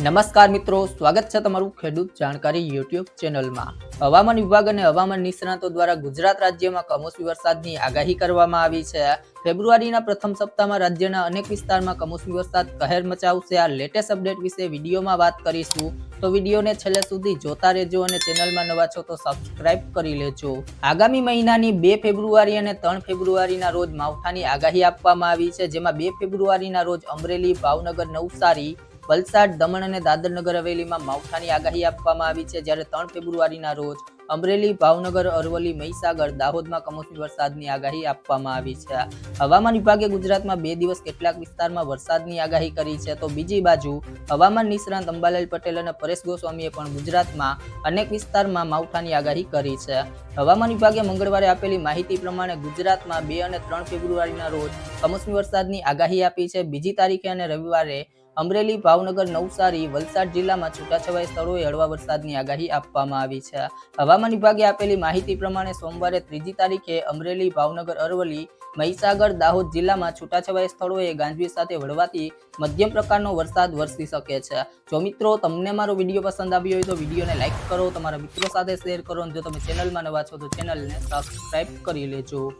નમસ્કાર મિત્રો, સ્વાગત છે તમારું ખેડૂત જાણકારી યુટ્યુબ ચેનલમાં. હવામાન વિભાગ અને હવામાન નિષ્ણાતો દ્વારા ગુજરાત રાજ્યમાં કમોસમી વરસાદની આગાહી કરવામાં આવી છે. ફેબ્રુઆરીના પ્રથમ સપ્તાહમાં રાજ્યના અનેક વિસ્તારમાં કમોસમી વરસાદ કહેર મચાવશે. આ લેટેસ્ટ અપડેટ વિશે વિડીયોમાં વાત કરીશું. તો વિડીયોને છેલ્લે સુધી જોતા રહેજો અને ચેનલમાં નવા છો તો સબસ્ક્રાઇબ કરી લેજો. આગામી મહિનાની બે ફેબ્રુઆરી અને ત્રણ ફેબ્રુઆરીના રોજ માવઠાની આગાહી આપવામાં આવી છે. જેમાં બે ફેબ્રુઆરીના રોજ અમરેલી, ભાવનગર, નવસારી વલસાડ, દમણ અને દાદરનગર હવેલીમાં માવઠાની આગાહી આપવામાં આવી છે. જ્યારે ત્રણ ફેબ્રુઆરીના રોજ અમરેલી, ભાવનગર, અરવલ્લી, મહીસાગર, દાહોદમાં કમોસમી વરસાદની આગાહી આપવામાં આવી છે. હવામાન વિભાગે ગુજરાતમાં બે દિવસ કેટલાક વિસ્તારમાં વરસાદની આગાહી કરી છે. તો બીજી બાજુ હવામાન નિષ્ણાંત અંબાલાલ પટેલ અને પરેશ ગોસ્વામીએ પણ ગુજરાતમાં અનેક વિસ્તારમાં માવઠાની આગાહી કરી છે. હવામાન વિભાગે મંગળવારે આપેલી માહિતી પ્રમાણે ગુજરાતમાં બે અને ત્રણ ફેબ્રુઆરીના રોજ કમોસમી વરસાદની આગાહી આપી છે. બીજી તારીખે અને રવિવારે અમરેલી, ભાવનગર, નવસારી, વલસાડ જિલ્લામાં છૂટાછવાયા સ્થળોએ હળવા વરસાદની આગાહી આપવામાં આવી છે. હવામાન વિભાગે આપેલી માહિતી પ્રમાણે સોમવારે ત્રીજી તારીખે અમરેલી, ભાવનગર, અરવલ્લી મહીસાગર, દાહોદ જિલ્લામાં છૂટાછવાયા સ્થળોએ ગાંજવીજ સાથે વળવાથી મધ્યમ પ્રકારનો વરસાદ વરસી શકે છે. જો મિત્રો તમને મારો વીડિયો પસંદ આવ્યો હોય તો વિડીયોને લાઇક કરો, તમારા મિત્રો સાથે શેર કરો અને જો તમે ચેનલમાં નવા છો તો ચેનલને સબસ્ક્રાઈબ કરી લેજો.